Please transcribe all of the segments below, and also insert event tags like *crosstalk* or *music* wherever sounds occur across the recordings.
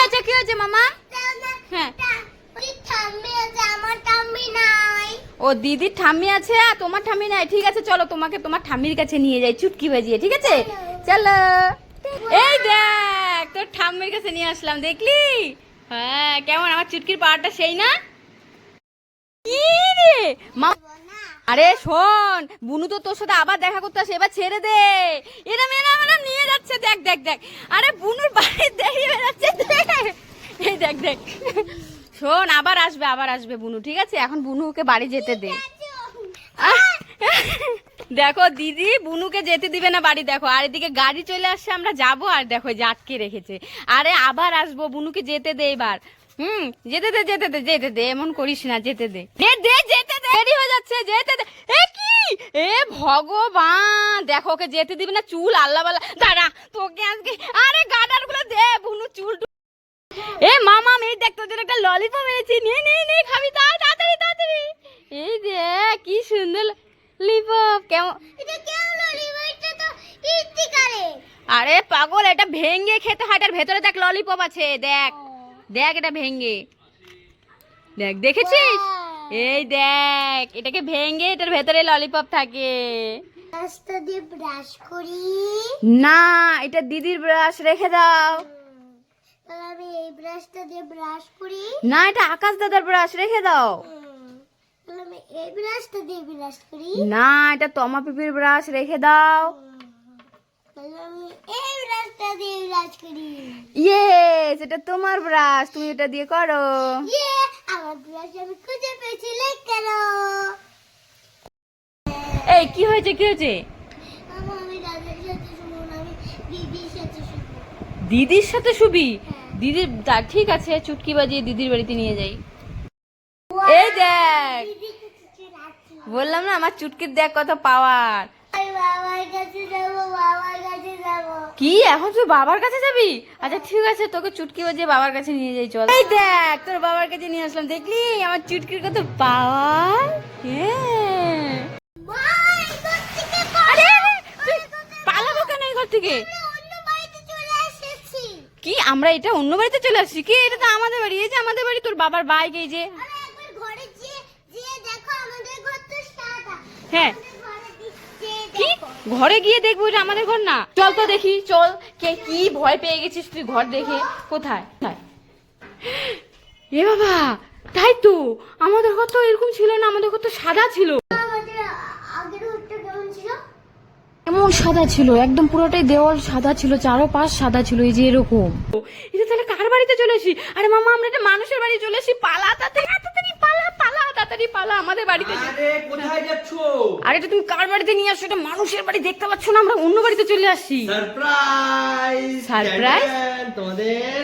হয়েছে কি হয়েছে মামা? হ্যাঁ। ও, দিদির ঠাম্মি আছে, আর তোমার ঠাম্মি নাই। ঠিক আছে, চলো তোমাকে তোমার ঠাম্মির কাছে নিয়ে যাই, চুটকি বাজিয়ে, ঠিক আছে? চলো। এই দেখ, তোর ঠাম্মির কাছে নিয়ে আসলাম, দেখলি? হ্যাঁ কেমন? আমার চুটকির পাওয়ারটা সেই না? কি রে? মা আরে শোন, বুনু তো তোর সাথে আবার দেখা করতে আসে, এবার ছেড়ে দে। এরা মেয়েরা আমরা নিয়ে যাচ্ছে, দেখ দেখ দেখ। আরে বুনুর বাড়ি দেখে। বেড়াচ্ছে এই দেখ দেখ। শোন, আবার আসবে আবার আসবে বুনু, ঠিক আছে? এখন বুনুকে বাড়ি যেতে দে। দেখো, দিদি বুনুকে যেতে দিবে না বাড়ি, দেখো। আর এদিকে গাড়ি চলে আসছে, আমরা যাব, আর দেখো যে আটকে রেখেছে। আরে আবার আসব, বুনুকে যেতে দে এবার। হুম, যেতে দে যেতে দে যেতে দে, এমন করিস না, যেতে দে। দে দে দেরি হয়ে যাচ্ছে যেতে এ কি? এ ভগবান দেখো ওকে যেতে দিবে না চুল আল্লাহ বাল্লা দাঁড়া তোকে আজকে আরে গাডারগুলো দে বুনু চুল এ মামা এই দেখ তোদের একটা ললিপপ এনেছি নিয়ে নিয়ে নিয়ে খাবি তা- তাড়াতাড়ি তাড়াতাড়ি। এই দেখ কি সুন্দর ললিপপ কেমন আরে পাগল এটা ভেঙ্গে খেতে হয় এটার ভেতরে দেখ ললিপপ আছে দেখ। দেখ এটা ভেঙ্গে দেখ দেখেছিস? এই দেখ এটাকে ভেঙে এটার ভেতরে ললিপপ থাকে। দিয়ে ব্রাশ করি। না এটা দিদির ব্রাশ রেখে দাও। আমি এই ব্রাশটা দিয়ে ব্রাশ করি। না এটা আকাশ দাদার ব্রাশ রেখে দাও। আমি এই ব্রাশটা দিয়ে ব্রাশ করি। না এটা তমা পিপির ব্রাশ রেখে দাও। তাহলে আমি এই ব্রাশটা দিয়ে ব্রাশ করি। ইয়েস এটা তোমার ব্রাশ তুমি এটা দিয়ে করো। ইয়ে আমার আমি খুঁজে এই কি হয়েছে কি হয়েছে? দাদার সাথে দিদির দিদির শুবি? দিদির তা- ঠিক আছে চুটকি বাজিয়ে দিদির বাড়িতে নিয়ে যাই। এই দেখ। দিদির বললাম না আমার চুটকির দেখ কত পাওয়ার কি? এখন তুই বাবার কাছে যাবি? আচ্ছা ঠিক আছে তোকে চুটকি বাজিয়ে বাবার কাছে নিয়ে যাই চল। এই দেখ তোর বাবার কাছে নিয়ে আসলাম দেখলি? আমার চুটকির কত পাওয়ার? হ্যাঁ। পালাবো কেন এই ঘর থেকে? কি আমরা এটা অন্য বাড়িতে চলে আসছি? কি এটা তো আমাদের বাড়ি? এই যে আমাদের বাড়ি তোর বাবার বাইক এই যে। আরে একবার ঘরে গিয়ে গিয়ে দেখো আমাদের ঘর তো সাদা। হ্যাঁ। কি? ঘরে গিয়ে দেখব এটা আমাদের ঘর না? চল তো দেখি, চল। কে কি ভয় পেয়ে গেছিস তুই ঘর দেখে? কোথায়? এ বাবা, তাই তো। আমাদের ঘর তো এরকম ছিল না, আমাদের ঘর তো সাদা ছিল আমাদের আগের ঘরটা কেমন ছিল এমন সাদা ছিল একদম পুরোটাই দেওয়াল সাদা ছিল চারো পাশ সাদা ছিল এই যে এরকম। এটা তাহলে কার বাড়িতে চলে আসি আরে মামা আমরা একটা মানুষের বাড়ি চলে আসি পালা তাড়াতাড়ি তাড়াতাড়ি পালা পালা তাড়াতাড়ি পালা আমাদের বাড়িতে আরে কোথায় যাচ্ছ? আরে এটা তুমি কার বাড়িতে নিয়ে আসছো? এটা মানুষের বাড়ি দেখতে পাচ্ছ না আমরা অন্য বাড়িতে চলে আসছি। সারপ্রাইজ। Surprise? তোমাদের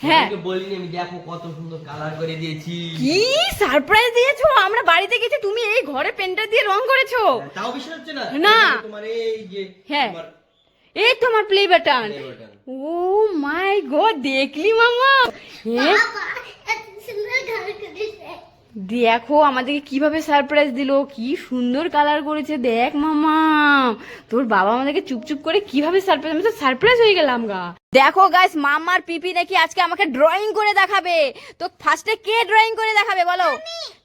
হ্যাঁ। বলিনি আমি দেখো কত সুন্দর কালার করে দিয়েছি। কি সারপ্রাইজ দিয়েছ? আমরা বাড়িতে গেছি তুমি এই ঘরে পেন্টার দিয়ে রং করেছ। তাও বিশ্বাস হচ্ছে না? না। তোমার এই যে হ্যাঁ। এই তোমার play button oh my god দেখলি মামা? এ, সুন্দর ঘর করেছে দেখো আমাদেরকে কীভাবে সারপ্রাইজ দিল কি সুন্দর কালার করেছে দেখ মামা। তোর বাবা আমাদেরকে চুপচুপ করে কীভাবে সারপ্রাইজ আমি তো সারপ্রাইজ হয়ে গেলাম গা। দেখো গাইস মামার পিপি নাকি আজকে আমাকে ড্রয়িং করে দেখাবে। তো ফার্স্টে কে ড্রয়িং করে দেখাবে বলো?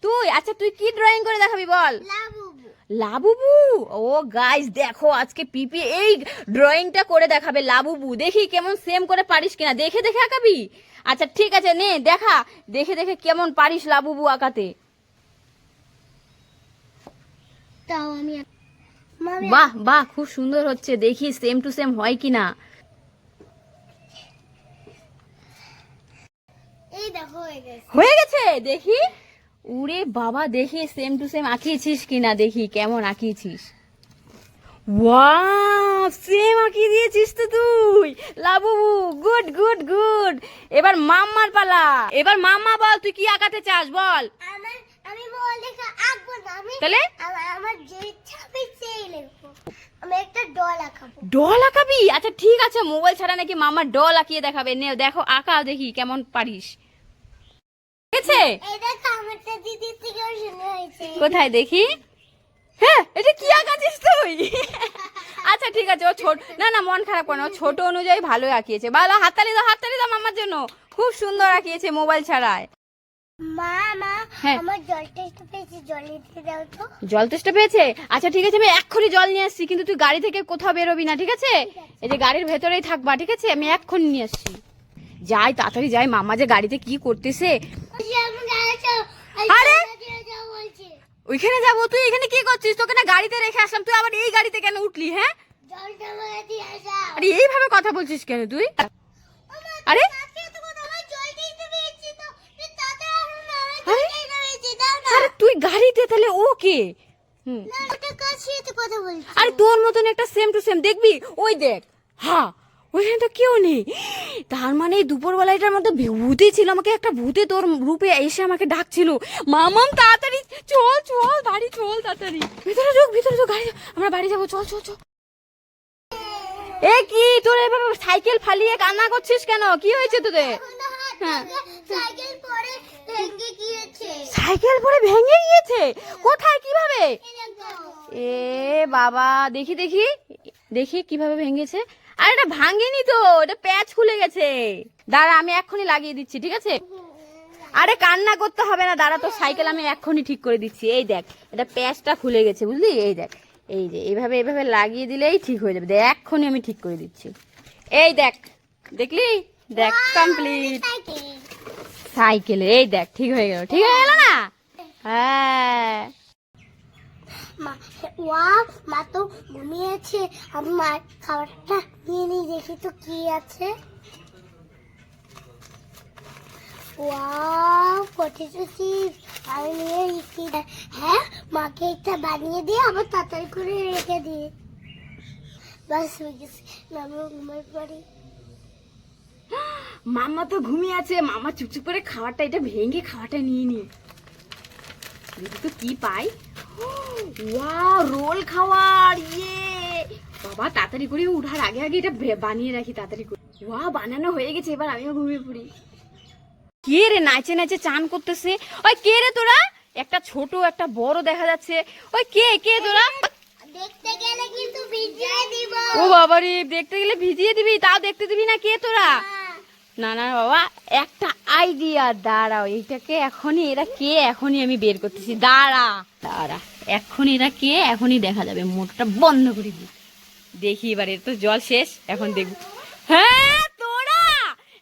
তুই আচ্ছা তুই কি ড্রয়িং করে দেখাবি বল? লাবু। লাবুবু? ও গাইস দেখো আজকে পিপি এই ড্রয়িংটা করে দেখাবে লাবুবু। দেখি কেমন সেম করে পারিস কিনা। দেখে দেখে আঁকাবি? আচ্ছা ঠিক আছে নে দেখা। দেখে দেখে কেমন পারিস লাবুবু আঁকাতে। তাও আমি মামি বাহ বাহ খুব সুন্দর হচ্ছে। দেখি সেম টু সেম হয় কিনা। এই দেখো হয়ে গেছে? দেখি। উরে বাবা দেখি সেম টু সেম আঁকিয়েছিস কিনা দেখি কেমন আঁকিয়েছিস? সেম আঁকিয়ে দিয়েছিস তো তুই। লাবুবু গুড গুড গুড এবার মাম্মার পালা। এবার মাম্মা বল তুই কি আঁকাতে চাস বল। আমি মোবাইল দেখে আঁকবো না আমি তাহলে? আমার আমার যে ইচ্ছা আমি সেই লিখব। আমি একটা ডল আঁকাবো। ডল আঁকাবি? আচ্ছা ঠিক আছে মোবাইল ছাড়া নাকি মামার ডল আঁকিয়ে দেখাবে। নে দেখো আঁকা দেখি কেমন পারিস ঠিক আছে এই দেখো আমারটা দিদির থেকেও সুন্দর হয়েছে? কোথায় দেখি? হ্যাঁ এটা কি আঁকাছিস তুই? আচ্ছা ঠিক আছে ও ছোট না না মন খারাপ করে না ও ছোট অনুযায়ী ভালোই আঁকিয়েছে। ভালো হাততালি দাও হাততালি দাও মামা আমার জন্য। খুব সুন্দর আঁকিয়েছে মোবাইল ছাড়ায়। মা মা হ্যাঁ। আমার জল টেস্ট পেয়েছি জল দিয়ে দাও তো। জল তেষ্টা পেয়েছে? আচ্ছা ঠিক আছে আমি এক্ষুনি জল নিয়ে আসছি কিন্তু তুই গাড়ি থেকে কোথাও বেরোবি না ঠিক আছে। এই যে গাড়ির ভেতরেই থাকবা ঠিক আছে? আমি এক্ষুনি নিয়ে আসছি। যাই তাড়াতাড়ি যাই মামা যে গাড়িতে কি করতেছে আরে! ওইখানে যাব। তুই এখানে কি করছিস? তোকে না গাড়িতে রেখে আসলাম। তুই আবার এই গাড়িতে কেন উঠলি হ্যাঁ? আরে এইভাবে কথা বলছিস কেন তুই? আরে! আরে! তুই গাড়িতে তাহলে ও কে? আরে তোর মতন একটা সেম টু সেম দেখবি? ওই দেখ। হ্যাঁ ওইখানে তো কেউ নেই। তার মানে এই দুপুরবেলাটার মধ্যে ভূতই ছিল আমাকে, একটা ভূতে তোর রূপে এসে আমাকে ডাকছিল। মামাম, তাড়াতাড়ি, চল চল, বাড়ি, চল, তাড়াতাড়ি। ভিতরে ঢোক ভিতরে ঢোক, গাড়ি, আমরা বাড়ি যাব, চল চল চল। এ কি, তোর এভাবে সাইকেল ফালিয়ে কান্না করছিস কেন? কি হয়েছে তোদের? হ্যাঁ। সাইকেল পরে ভেঙে গিয়েছে সাইকেল পরে ভেঙে গিয়েছে? কোথায়, কীভাবে? এ বাবা, দেখি দেখি দেখি কীভাবে ভেঙেছে। আর এটা ভাঙেনি তো এটা প্যাচ খুলে গেছে। দাঁড়া আমি এক্ষুনি লাগিয়ে দিচ্ছি ঠিক আছে? আরে কান্না করতে হবে না দাঁড়া তো সাইকেল আমি এক্ষুনি ঠিক করে দিচ্ছি। এই দেখ এটা প্যাচটা খুলে গেছে বুঝলি? এই দেখ এই যে এইভাবে এইভাবে লাগিয়ে দিলেই ঠিক হয়ে যাবে। দেখ এক্ষুনি আমি ঠিক করে দিচ্ছি। এই দেখ দেখলি? দেখ কমপ্লিট সাইকেল। সাইকেলে এই দেখ ঠিক হয়ে গেল ঠিক হয়ে গেল না? হ্যাঁ। মা ওয়া মা তো ঘুমিয়েছে। আমি মার খাবারটা নিয়ে নিই, দেখি তো কি আছে। ওয়াও আমি নিয়ে নিচ্ছি। হ্যাঁ মাকে এটা বানিয়ে দিয়ে আবার তাড়াতাড়ি করে রেখে দিয়ে বাস, হয়ে গেছে। আমি ঘুমাই পড়ি। *gasps* মামা তো ঘুমিয়ে আছে। মামা চুপচুপ করে খাবারটা, এটা ভেঙে খাওয়াটা নিয়ে নি দেখি তো কি পাই। ওয়াও রোল খাওয়ার ইয়ে বাবা তাড়াতাড়ি করে উঠার আগে আগে এটা বানিয়ে রাখি তাড়াতাড়ি করে। ওয়া বানানো হয়ে গেছে এবার আমিও ঘুমিয়ে পড়ি। কে রে নাচে নাচে চান করতেছে? ওই কে রে তোরা? একটা ছোট একটা বড় দেখা যাচ্ছে। ওই কে কে তোরা? দেখতে গেলে কিন্তু ভিজিয়ে দিব। ও বাবা রে দেখতে গেলে ভিজিয়ে দিবি তাও দেখতে দিবি না কে তোরা? না না বাবা একটা আইডিয়া দাঁড়াও এইটাকে এখনই এরা কে এখনই আমি বের করতেছি? দাঁড়া। দাঁড়া এখন এরা কে এখনই দেখা যাবে? মোটরটা বন্ধ করে দিই। দেখি এবার এর তো জল শেষ এখন দেখব। হ্যাঁ তোরা!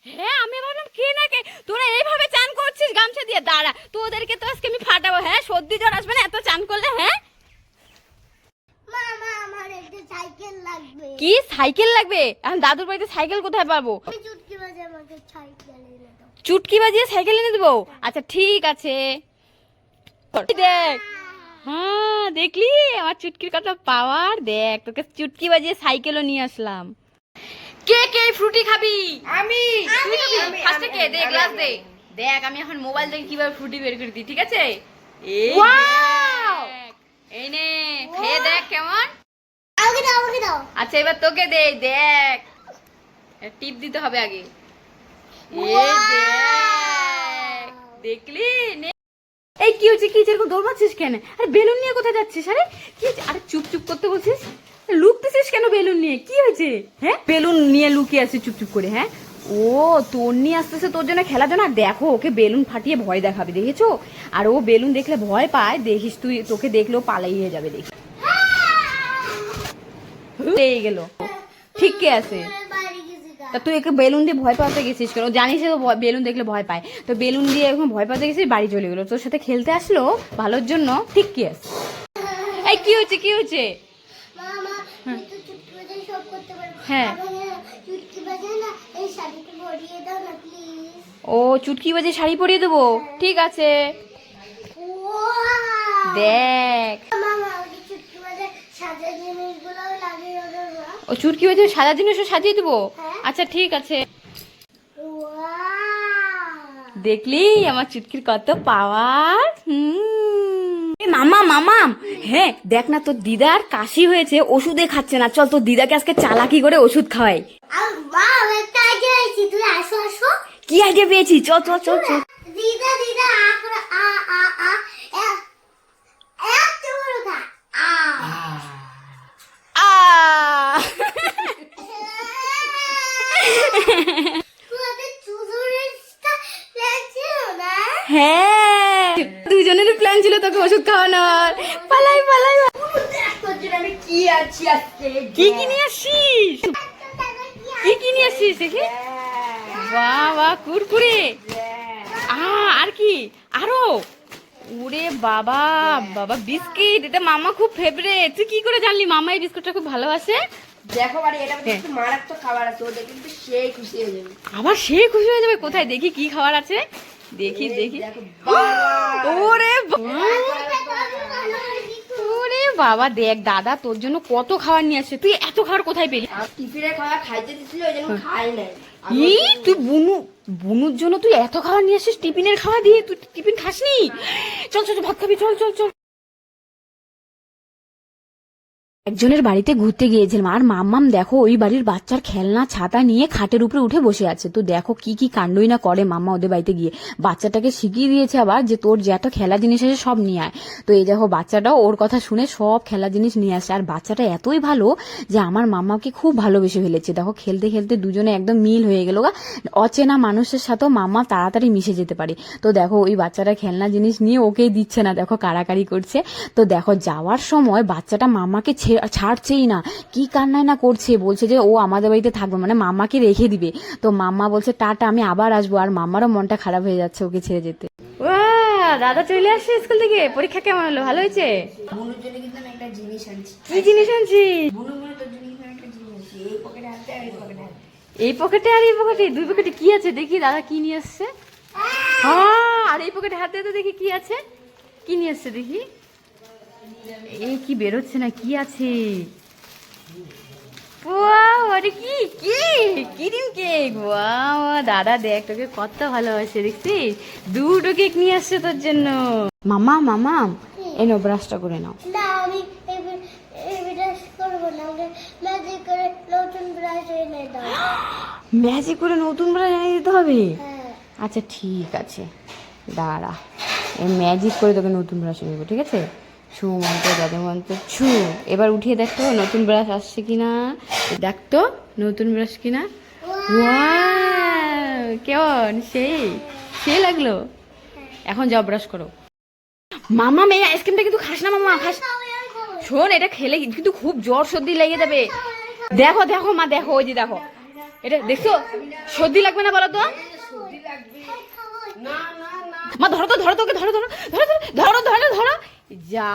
হ্যাঁ আমি ভাবলাম কে না কে? তোরা এইভাবে চান করছিস গামছা দিয়ে? দাঁড়া তোদেরকে তো আজকে আমি ফাটাবো। হ্যাঁ সর্দি জ্বর আসবে না এত চান করলে হ্যাঁ? কি সাইকেল লাগবে? এখন দাদুর বাড়িতে সাইকেল কোথায় পাবো? চুটকি বাজিয়ে সাইকেল এনে দেবো? আচ্ছা ঠিক আছে। দেখ। হ্যাঁ দেখলি? আমার চুটকির কত পাওয়ার দেখ তোকে চুটকি বাজিয়ে সাইকেলও নিয়ে আসলাম। কে কে ফ্রুটি খাবি? আমি। তুই খাবি? ফার্স্টে কে? দে গ্লাস দে। দেখ আমি এখন মোবাইল থেকে কীভাবে ফ্রুটি বের করে দিই ঠিক আছে? এই। এই নে খেয়ে দেখ কেমন। আমাকে দাও আমাকে দাও। আচ্ছা এবার তোকে দে দেখ। টিপ দিতে হবে আগে। দেখলি? এই কি হচ্ছে কি যেরকম দৌড়াচ্ছিস কেন? আরে বেলুন নিয়ে কোথায় যাচ্ছিস? আরে কি আরে চুপ চুপ করতে বলছিস? লুকতেছিস কেন বেলুন নিয়ে? কি হয়েছে? হ্যাঁ? বেলুন নিয়ে লুকিয়ে আসছিস চুপ চুপ করে হ্যাঁ? ও তোর নিয়ে আসতেছে তোর জন্য খেলার জন্য? আর দেখো ওকে বেলুন ফাটিয়ে ভয় দেখাবে দেখেছ? আর ও বেলুন দেখলে ভয় পায় দেখিস তুই তোকে দেখলেও পালাইয়ে যাবে দেখি। এই গেল। ঠিক কে আছে। তা তুই একে বেলুন দিয়ে ভয় পাওয়াতে গেছিস কেন? জানিস ভয়- বেলুন দেখলে ভয় পায়। তো বেলুন দিয়ে এখন ভয় পাওয়াতে গেছিস বাড়ি চলে গেলো। তোর সাথে খেলতে আসলো ভালোর জন্য ঠিক কি আছে? এই কি হচ্ছে কি হচ্ছে তো হ্যাঁ। ও চুটকি বাজে শাড়ি পরিয়ে দেবো? ঠিক আছে। দেখ। ও চুটকি বাজে সাদা জিনিসও সাজিয়ে দেবো? হ্যাঁ। আচ্ছা ঠিক আছে। দেখলি আমার চুটকির কত পাওয়ার মামা মামাম হ্যাঁ দেখ না তোর দিদার কাশি হয়েছে ওষুধে খাচ্ছে না। চল তোর দিদাকে আজকে চালাকি করে ওষুধ খাওয়াই। কি আইডিয়া পেয়েছি? চল চল চল চল। দিদা দিদা আ আ আ। আ। হ্যাঁ। দুজনের প্ল্যান ছিল তোকে ওষুধ খাওয়ানোর। পালাই পালাই। কি আছি আজকে কি কি নিয়ে আসিস কি কি নিয়ে আসিস দেখি? বাহ বাহ, কুরকুরে। আর কি? আরও? ওরে বাবা বাবা, বিস্কিট। এটা মামা খুব ফেভারেট তুই কি করে জানলি? মামা এই বিস্কুটটা খুব ভালোবাসে? দেখো বাড়ি এটা হ্যাঁ। কিন্তু মারাত্মক খাবার আছে ওটা কিন্তু সেই খুশি হয়ে যাবে। আবার সে খুশি হয়ে যাবে? কোথায়? দেখি কি খাবার আছে। দেখি দেখি। বাবা! ওরে ওরে বাবা দেখ দাদা তোর জন্য কত খাবার নিয়ে আসছে। তুই এত খাবার কোথায় পেলি? টিফিনে খাওয়া খাইতে দিছিল ওই জন্য খাই নাই। ই তুই বুনু বুনুর জন্য তুই এত খাবার নিয়ে আসিস টিফিনের খাওয়া দিয়ে? তুই টিফিন খাসনি? চল চল, ভাত খাবি চল চল চল। একজনের বাড়িতে ঘুরতে গিয়েছিলাম। আর মাম্মাম দেখো, ওই বাড়ির বাচ্চার খেলনা, ছাতা নিয়ে খাটের উপরে উঠে বসে আছে। তো দেখো কি কি কাণ্ডই না করে মাম্মা ওদের বাড়িতে গিয়ে। বাচ্চাটাকে শিখিয়ে দিয়েছে আবার যে তোর যত খেলা জিনিস আছে সব নিয়ে আয়। তো এই দেখো বাচ্চাটাও ওর কথা শুনে সব খেলা জিনিস নিয়ে আসে। আর বাচ্চাটা এতই ভালো যে আমার মাম্মাকে খুব ভালোবেসে ফেলেছে। দেখো খেলতে খেলতে দুজনে একদম মিল হয়ে গেল গা। অচেনা মানুষের সাথেও মাম্মা তাড়াতাড়ি মিশে যেতে পারে। তো দেখো ওই বাচ্চাটা খেলনা জিনিস নিয়ে ওকেই দিচ্ছে না। দেখো কাড়াকাড়ি করছে। তো দেখো যাওয়ার সময় বাচ্চাটা মাম্মাকে ছে- ছাড়ছেই না। কি কান্নায় না করছে? বলছে যে ও আমাদের বাড়িতে থাকবে মানে মামাকে রেখে দিবে। তো মাম্মা বলছে টাটা আমি আবার আসব। আর মামারও মনটা খারাপ হয়ে যাচ্ছে ওকে ছেড়ে যেতে। দাদা চলে আসছে স্কুল থেকে। পরীক্ষা কেমন হলো? ভালো হয়েছে? বুনুর জন্য কিন্তু আমি একটা জিনিস আনছি। কি জিনিস আনছি। এই পকেটে আর এই পকেটে হাতে এই পকেটে আর এই পকেটে? দুই পকেটে কি আছে? দেখি দাদা কি নিয়ে আসছে? হ্যাঁ, আর এই পকেটে হাতে হাতে দেখি কি আছে। কি নিয়ে আসছে দেখি? এই কি বেরোচ্ছে না? কি আছে? আরে কি? কি? Cream cake? দাদা দেখ তোকে কত ভালোবাসে দেখছিস দুটো কেক নিয়ে আসছে তোর জন্য। মামা মামা এনো ব্রাশটা করে নাও। না আমি ব্রাশ করব না ম্যাজিক করে নতুন ব্রাশ এনে দাও। *gasps* ম্যাজিক করে নতুন ব্রাশ এনে দিতে হবে? হ্যাঁ। আচ্ছা ঠিক আছে। দাঁড়া এই ম্যাজিক করে তোকে নতুন ব্রাশ নেব ঠিক আছে? ছু মন্ত্র দাদু মন্ত্র ছু এবার উঠিয়ে দেখতো নতুন ব্রাশ আসছে কিনা। দেখতো নতুন ব্রাশ কিনা। কেমন? সেই সেই লাগল। এখন যাও ব্রাশ করো। মামা, মেয়ে আইসক্রিমটা কিন্তু খাস না মামা, খাস। শোন, এটা খেলে কিন্তু খুব জ্বর সর্দি লেগে যাবে। দেখো দেখো মা, দেখো, ওই যে দেখো। এটা দেখছ? সর্দি লাগবে না বলো তো? মা, ধরো তো, ধরো তোকে ধরো ধরো ধরো ধরো ধরো ধরো ধরো। যা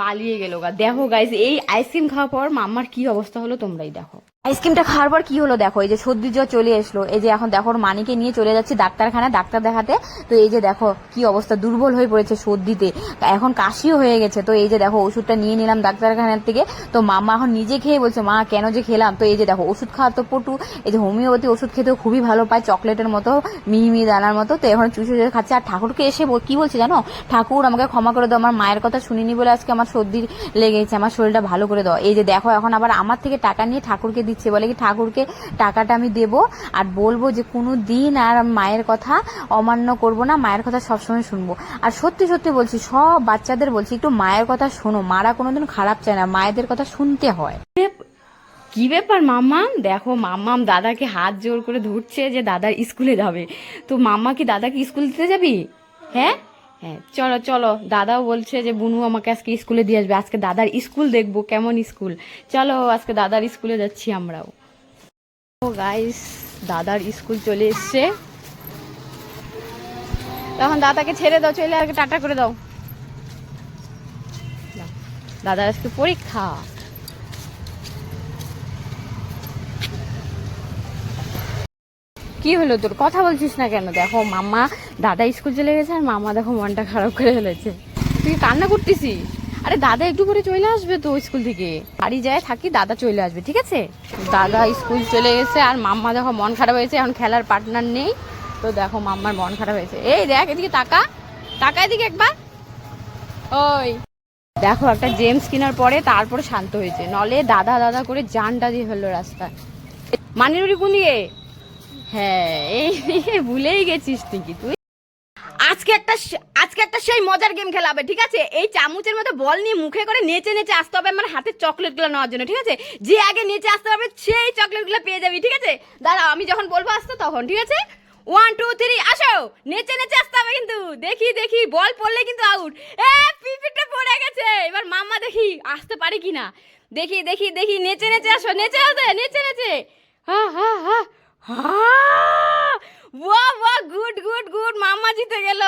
পালিয়ে গেল গা। দেখো গাইজ এই আইসক্রিম খাওয়ার পর মাম্মার কি অবস্থা হলো তোমরাই দেখো। আইসক্রিমটা খাওয়ার পর কি হলো দেখো, এই যে সর্দি জ্বর চলে এসলো। এই যে এখন দেখো মানিকে নিয়ে চলে যাচ্ছে ডাক্তারখানায়, ডাক্তার দেখাতে। তো এই যে দেখো, কি অবস্থা, দুর্বল হয়ে পড়েছে সর্দিতে। এখন কাশিও হয়ে গেছে। তো এই যে দেখো, ওষুধটা নিয়ে নিলাম ডাক্তারখানার থেকে। তো মাম্মা এখন নিজে খেয়ে বলছে, মা, কেন যে খেলাম? তো এই যে দেখো, ওষুধ খাওয়া তো পটু। এই যে হোমিওপ্যাথি ওষুধ খেতেও খুবই ভালো পায়, চকলেটের মতো মিহি মিহি দানার মতো। তো এখন চুষে চুষে খাচ্ছে। আর ঠাকুরকে এসে কি বলছে জানো? ঠাকুর, আমাকে ক্ষমা করে দাও। আমার মায়ের কথা শুনিনি বলে আজকে আমার সর্দি লেগেছে। আমার শরীরটা ভালো করে দাও। এই যে দেখো, এখন আবার আমার থেকে টাকা নিয়ে ঠাকুরকে দিচ্ছে। বলে কি ঠাকুরকে টাকাটা আমি দেব আর বলব যে কোনো দিন আর মায়ের কথা অমান্য করব না, মায়ের কথা সবসময় শুনব। আর সত্যি সত্যি বলছি, সব বাচ্চাদের বলছি, একটু মায়ের কথা শোনো। মারা কোনোদিন খারাপ চায় না, মায়েদের কথা শুনতে হয়। কি ব্যাপার মাম্মাম? দেখো মাম্মাম দাদাকে হাত জোর করে ধরছে যে দাদার স্কুলে যাবে। তো মাম্মা কি দাদাকে স্কুল দিতে যাবি? হ্যাঁ? হ্যাঁ চলো চলো, দাদাও বলছে যে, বুনু আমাকে আজকে স্কুলে দিয়ে আসবে, আজকে দাদার স্কুল দেখব, কেমন স্কুল। চলো, আজকে দাদার স্কুলে যাচ্ছি আমরাও। ও গাইস দাদার স্কুল চলে এসছে। তখন দাদাকে ছেড়ে দাও, চলে আর টাটা করে দাও। দাদার আজকে পরীক্ষা। কি হলো তোর? কথা বলছিস না কেন? দেখো মাম্মা দাদা স্কুল চলে গেছে আর মামা দেখো মনটা খারাপ করে ফেলেছে। তুই কান্না করতেছিস? আরে দাদা একটু পরে চলে আসবে তো স্কুল থেকে। বাড়ি যায় থাকি, দাদা চলে আসবে, ঠিক আছে? দাদা স্কুল চলে গেছে আর মাম্মা দেখো মন খারাপ হয়েছে, এখন খেলার পার্টনার নেই। তো দেখো মাম্মার মন খারাপ হয়েছে। এই দেখ, এদিকে তাকা। তাকা এদিকে একবার। ওই। দেখো, একটা জেমস কেনার পরে তারপরে শান্ত হয়েছে। নলে দাদা দাদা করে জানটা দিয়ে ফেলল রাস্তায়। মানিরুরি কোন দিকে? হ্যাঁ এই ভুলেই গেছিস নাকি তুই। আজকে একটা আজকে একটা সেই মজার গেম খেলাবে, ঠিক আছে? এই চামচের মধ্যে বল নিয়ে মুখে করে নেচে নেচে আসতে হবে আমার হাতের চকলেটগুলো নেওয়ার জন্য, ঠিক আছে? যে আগে নেচে আসতে হবে সেই চকলেটগুলো পেয়ে যাবি, ঠিক আছে? দাঁড়া, আমি যখন বলব আসতে তখন, ঠিক আছে? ওয়ান টু থ্রি আসো! নেচে নেচে আসতে হবে কিন্তু। দেখি দেখি বল পড়লে কিন্তু আউট এ, পিপিটা পড়ে গেছে! এবার মাম্মা দেখি, আসতে পারে কি না দেখি দেখি দেখি, নেচে নেচে আসো, নেচে আসে নেচে নেচে। হা হা হা। গুড গুড গুড মাম্মা জিতে গেল।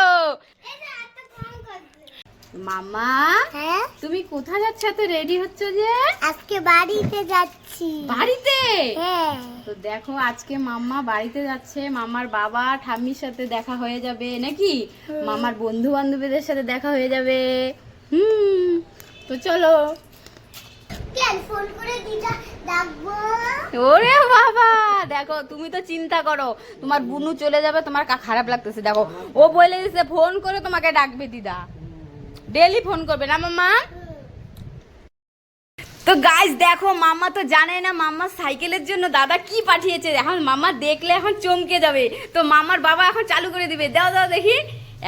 মাম্মা হ্যাঁ? তুমি কোথায় যাচ্ছ? এত রেডি হচ্ছ যে? আজকে বাড়িতে যাচ্ছি। বাড়িতে? হ্যাঁ। তো দেখো আজকে মাম্মা বাড়িতে যাচ্ছে। মামার বাবা ঠাম্মির সাথে দেখা হয়ে যাবে। নাকি? মামার বন্ধু বান্ধবীদের সাথে দেখা হয়ে যাবে। হুম। তো চলো কেন ফোন করে দিদা ডাকবো ওরে বাবা, দেখো, তুমি তো চিন্তা করো, তোমার বুনু চলে যাবে, তোমার খারাপ লাগতেছে, দেখো। ও বলে দিছে, ফোন করে তোমাকে ডাকবে দিদা। ডেলি ফোন করবে না মামা তো গাইস দেখো মামা তো জানে না মামা সাইকেলের জন্য দাদা কি পাঠিয়েছে। এখন মামা দেখলে এখন চমকে যাবে। তো মামার বাবা এখন চালু করে দিবে। দাও দাও, দেখি।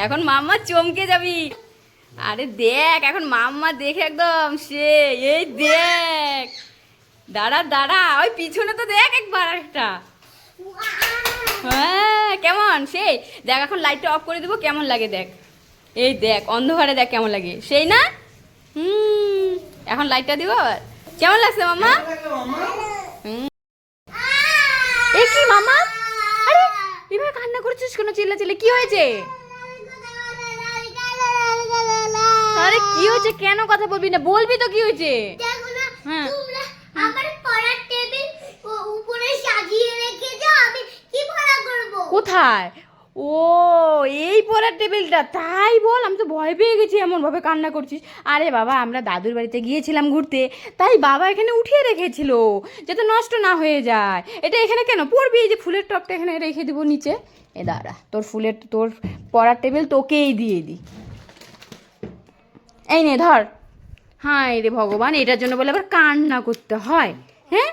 এখন মামা চমকে যাবি। আরে দেখ, এখন মাম্মা দেখে একদম সে এই দেখ। দাঁড়া দাঁড়া ওই পিছনে তো দেখ একবার একটা। হ্যাঁ কেমন? সেই দেখ এখন লাইটটা অফ করে দেবো কেমন লাগে দেখ। এই দেখ অন্ধকারে দেখ কেমন লাগে। সেই না? হুম এখন লাইটটা দিব আবার। কেমন লাগছে মামা। এ কি মামা? আরে এভাবে কান্না করছিস কেন চিল্লা চিল্লা? কি হয়েছে? আরে কি হয়েছে? কেন কথা বলবি না? বলবি তো কি হয়েছে? হ্যাঁ। আমার পড়ার টেবিল উপরে সাজিয়ে রেখেছো আমি কি পড়া করব? কোথায়? ও এই পড়ার টেবিলটা। তাই বল আমি তো ভয় পেয়ে গেছি এমন ভাবে কান্না করছিস। আরে বাবা আমরা দাদুর বাড়িতে গিয়েছিলাম ঘুরতে তাই বাবা এখানে উঠিয়ে রেখেছিল যাতে নষ্ট না হয়ে যায়। এটা এখানে কেন? পড়বি এই যে ফুলের টপটা এখানে রেখে দিব নিচে। এ দাঁড়া তোর ফুলের তোর পড়ার টেবিল তোকেই দিয়ে দিই এই নে ধর। হায় রে ভগবান এটার জন্য বলে আবার কান্না করতে হয় হ্যাঁ?